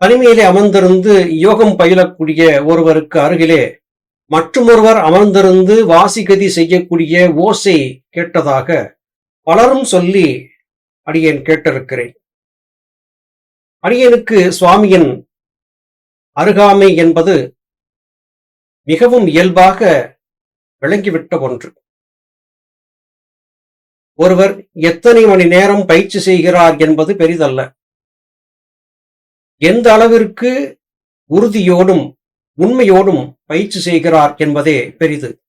தனிமையிலே அமர்ந்திருந்து யோகம் பயிலக்கூடிய ஒருவருக்கு அருகிலே மற்றொருவர் அமர்ந்திருந்து வாசிகதி செய்யக்கூடிய ஓசை கேட்டதாக பலரும் சொல்லி அடியேன் கேட்டிருக்கிறேன். அடியனுக்கு சுவாமியின் அருகாமை என்பது மிகவும் இயல்பாக விளங்கிவிட்ட ஒன்று. ஒருவர் எத்தனை மணி நேரம் பயிற்சி செய்கிறார் என்பது பெரிதல்ல. எந்த அளவிற்கு உறுதியோடும் உண்மையோடும் பயிற்சி செய்கிறார் என்பதே பெரிது.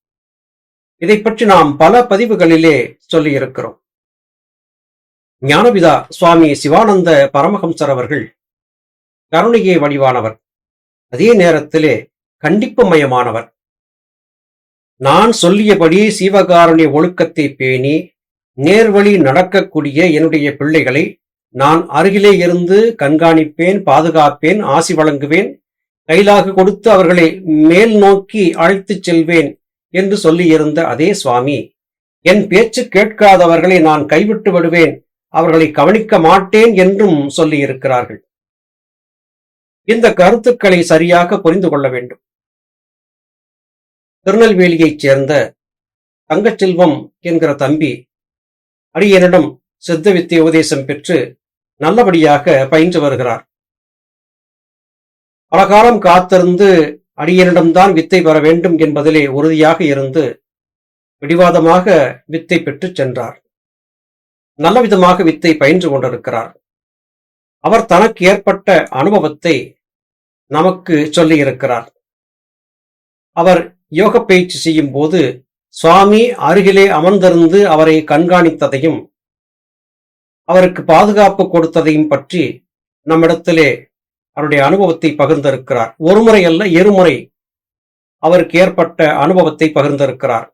இதை பற்றி நாம் பல பதிவுகளிலே சொல்லியிருக்கிறோம். ஞானபிதா சுவாமி சிவானந்த பரமஹம்சர் அவர்கள் கருணையே வடிவானவர். அதே நேரத்திலே கண்டிப்புமயமானவர். நான் சொல்லியபடி சீவகாருண்ய ஒழுக்கத்தை பேணி நேர்வழி நடக்கக்கூடிய என்னுடைய பிள்ளைகளை நான் அருகிலே இருந்து கண்காணிப்பேன் பாதுகாப்பேன் ஆசி வழங்குவேன் கைலாக கொடுத்து அவர்களை மேல் நோக்கி அழைத்துச் செல்வேன் என்று சொல்லியிருந்த அதே சுவாமி. என் பேச்சு கேட்காதவர்களை நான் கைவிட்டு விடுவேன் அவர்களை கவனிக்க மாட்டேன் என்றும் சொல்லியிருக்கிறார்கள் இந்த கருத்துக்களை சரியாக புரிந்து கொள்ள வேண்டும். திருநெல்வேலியைச் சேர்ந்த தங்கச்செல்வம் என்கிற தம்பி அடியனிடம் சித்த வித்திய உபதேசம் பெற்று நல்லபடியாக பயின்று வருகிறார். பல காலம் காத்திருந்து அடியனிடம்தான் வித்தை பெற வேண்டும் என்பதிலே உறுதியாக இருந்து பிடிவாதமாக வித்தை பெற்று சென்றார். நல்ல விதமாக வித்தை பயின்று கொண்டிருக்கிறார். அவர் தனக்கு ஏற்பட்ட அனுபவத்தை நமக்கு சொல்லியிருக்கிறார். அவர் யோக பயிற்சி செய்யும் போது சுவாமி அருகிலே அமர்ந்திருந்து அவரை கண்காணித்ததையும் அவருக்கு பாதுகாப்பு கொடுத்ததையும் பற்றி நம்மிடத்திலே அவருடைய அனுபவத்தை பகிர்ந்திருக்கிறார். ஒரு முறை அல்ல இருமுறை அவருக்கு ஏற்பட்ட அனுபவத்தை பகிர்ந்திருக்கிறார்.